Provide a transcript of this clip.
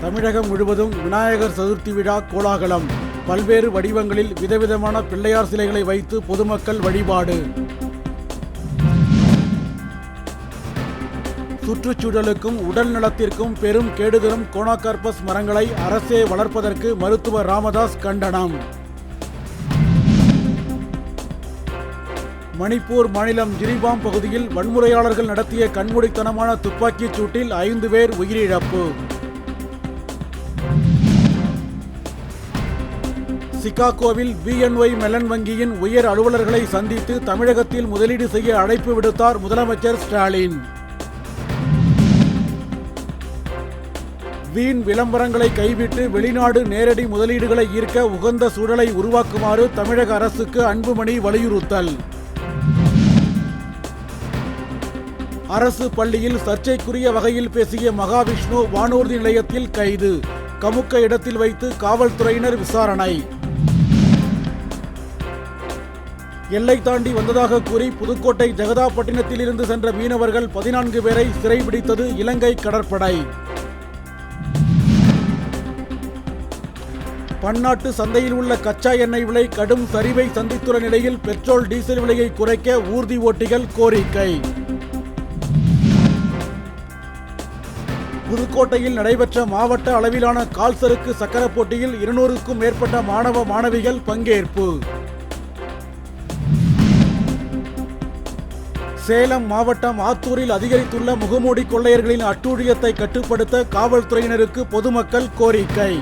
தமிழகம் முழுவதும் விநாயகர் சதுர்த்தி விழா கோலாகலம். பல்வேறு வடிவங்களில் விதவிதமான பிள்ளையார் சிலைகளை வைத்து பொதுமக்கள் வழிபாடு. சுற்றுச்சூழலுக்கும் உடல் நலத்திற்கும் பெரும் கேடுதரும் கோனாகார்பஸ் மரங்களை அரசே வளர்ப்பதற்கு மருத்துவர் ராமதாஸ் கண்டனம். மணிப்பூர் மாநிலம் ஜிரிபாம் பகுதியில் வன்முறையாளர்கள் நடத்திய கண்மூடித்தனமான துப்பாக்கிச் சூட்டில் ஐந்து பேர் உயிரிழப்பு. சிகாகோவில் பிஎன்ஒய் மெலன் வங்கியின் உயர் அலுவலர்களை சந்தித்து தமிழகத்தில் முதலீடு செய்ய அழைப்பு விடுத்தார் முதலமைச்சர் ஸ்டாலின். வீண் விளம்பரங்களை கைவிட்டு வெளிநாடு நேரடி முதலீடுகளை ஈர்க்க உகந்த சூழலை உருவாக்குமாறு தமிழக அரசுக்கு அன்புமணி வலியுறுத்தல். அரசு பள்ளியில் சர்ச்சைக்குரிய வகையில் பேசிய மகாவிஷ்ணு வானூர்தி நிலையத்தில் கைது. கமுக்க இடத்தில் வைத்து காவல்துறையினர் விசாரணை. எல்லை தாண்டி வந்ததாக கூறி புதுக்கோட்டை ஜெகதாப்பட்டினத்தில் இருந்து சென்ற மீனவர்கள் பதினான்கு பேரை சிறைபிடித்தது இலங்கை கடற்படை. பன்னாட்டு சந்தையில் உள்ள கச்சா எண்ணெய் விலை கடும் சரிவை சந்தித்துள்ள நிலையில் பெட்ரோல் டீசல் விலையை குறைக்க ஊர்தி ஓட்டிகள் கோரிக்கை. புதுக்கோட்டையில் நடைபெற்ற மாவட்ட அளவிலான கால்சருக்கு சக்கர போட்டியில் இருநூறுக்கும் மேற்பட்ட மாணவ மாணவிகள் பங்கேற்பு. சேலம் மாவட்டம் ஆத்தூரில் அதிகரித்துள்ள முகமூடி கொள்ளையர்களின் அட்டூழியத்தை கட்டுப்படுத்த காவல்துறையினருக்கு பொதுமக்கள் கோரிக்கை.